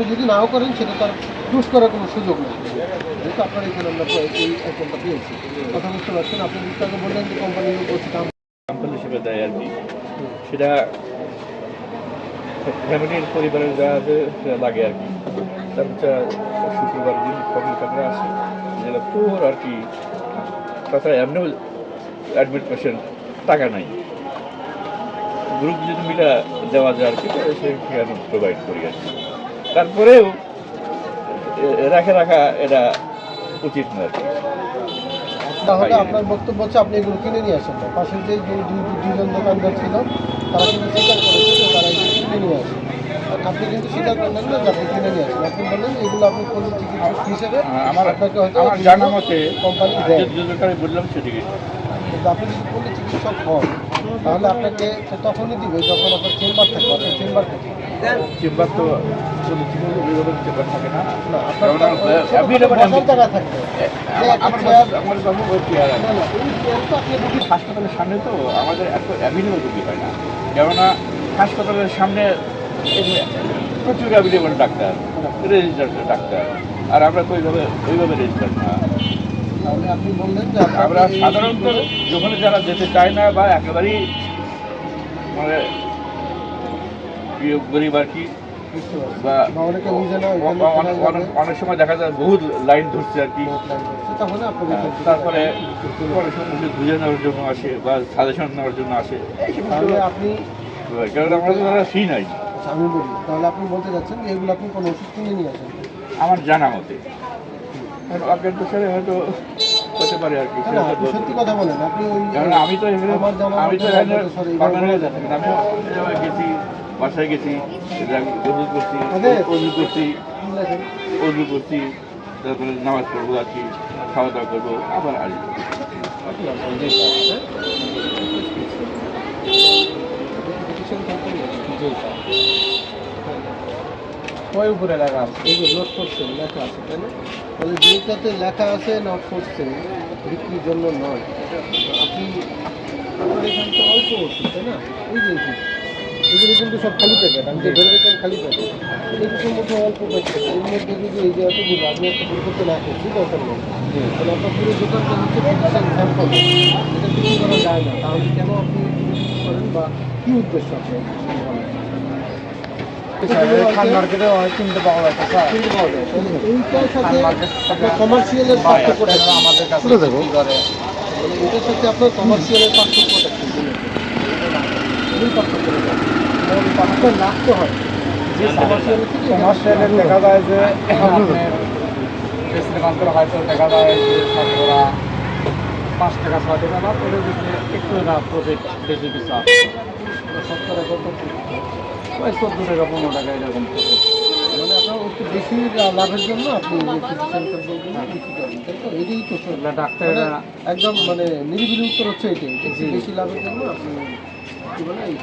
আপনি যদি নাও করেন, সেটা তার চুজ করার কোনো সুযোগ নেই। যেহেতু আপনার এখানে আমরা এই আইটেমটা পেয়েছি। কথা বুঝতে পারছেন? আপনি একটু বললেন যে কোম্পানির দাম কোম্পানি হিসেবে দেয় আর কি। সেটা ফ্যামিলির পরিবারের যা আছে, সেটা লাগে আর কি। তারপর শুক্রবার দিন ফ্যামিলি ফ্যামিলি আসে যেটা তোর আর কি। তাছাড়া এমনিও অ্যাডমিট পেশেন্ট টাকা নাই। গ্রুপ যদি মিলা দেওয়া যায় আর কি সেখানে প্রোভাইড করি আর কি। তারপরেও রাখা রাখা এটা উচিত নয়। তাহলে আপনার বক্তব্য হচ্ছে আপনি এগুলো কিনে নিয়ে আসেন না। পাশের যে দুই দুইজন দোকানদার ছিল তারা কিন্তু স্বীকার করেছে তারা এগুলো কিনে নিয়ে আসে। আপনি কিন্তু স্বীকার করলেন না আপনি কিনে নিয়ে আসেন। আপনি বললেন এগুলো আপনি কোনো হিসেবে আমার আপনাকে হয়তো আমার জানা মতে কোম্পানি বললাম সেদিকে। চিকিৎসক হন তাহলে আপনাকে তখনই দিবে যখন আপনার চেম্বার থাকবে আপনার চেম্বার থেকে। চেম্বার তো চেম্বার থাকে না। হাসপাতালের সামনে তো আমাদের এত অ্যাভেলেবল রুগী হয় না। কেননা হাসপাতালের সামনে প্রচুর অ্যাভেলেবল ডাক্তার রেজিস্টার ডাক্তার। আর আমরা তো ওইভাবে ওইভাবে রেজিস্টার না। তাহলে আপনি বললেন যে আমরা সাধারণত যখন যারা যেতে চায় না বা একেবারেই মানে গরিব আর কি বা অনেক অনেক- অনেক সময় দেখা যায় বহুত লাইন ধরছে আর কি। হ্যাঁ, তারপরে পরে সময় বুঝে নেওয়ার জন্য আসে বা সাজেশন নেওয়ার জন্য আসে। আপনি কারণ আমরা তো তারা ফি নাই। আচ্ছা, আমি বলি তাহলে আপনি বলতে চাচ্ছেন যে এগুলো আপনি কোনো ওষুধ কিনে নিয়ে আসেন। আমার জানা মতে। অজ্ঞান প্রসারে হয়তো হতে পারে আর কি সত্যি কথা বলেন আপনি ওই আমি তো এখানে আমি তো এখানে। আমি গেছি বাসায় গেছি ওজু করছি করছি তারপরে নামাজ পড়ব কি খাওয়া দাওয়া করব আবার আসব। ওই উপরে লেখা আছে। এই যে নোট করছেন লেখা আছে, তাই না? তাহলে যেটাতে লেখা আছে নোট করছেন বিক্রির জন্য নয়। আপনি আপনার এখানে তো অল্প ওষুধ, তাই না? এই যে এগুলো কিন্তু সব খালি প্যাকেট, আমি যে ধরে দেখলাম খালি প্যাকেট। এগুলোর মধ্যে অল্প প্যাকেট, এর মধ্যে যদি এই যে এতগুলো আপনি একটা ভুল করতে না করছি দরকার নেই তাহলে আপনার পুরো দোকানটা হচ্ছে মেডিসিন স্যাম্পল এটা বিক্রি করা যায় না। তাহলে কেন আপনি করেন বা কী উদ্দেশ্য আপনার খান মার্কেটে অনেক কিনতে পাওয়া যাচ্ছে স্যার আমাদের কাছে মানে এটার সাথে আপনার কমার্শিয়ালের পার্থক্যটা কি মূল পার্থক্যটা কি? হয় যে দেখা যায় যে আপনার হয়তো দেখা যায় যে পাঁচ টাকা ছয় টাকা করে একটু না প্রফিট বেশি কিছু শতকরা কত ওই চোদ্দ টাকা পনেরো টাকা এরকম মানে আপনার একটু বেশি লাভের জন্য আপনি এটাই তো ডাক্তারেরা মানে একদম মানে নিরিবিলি উত্তর হচ্ছে এটাই বেশি লাভের জন্য আপনি কি বলে এই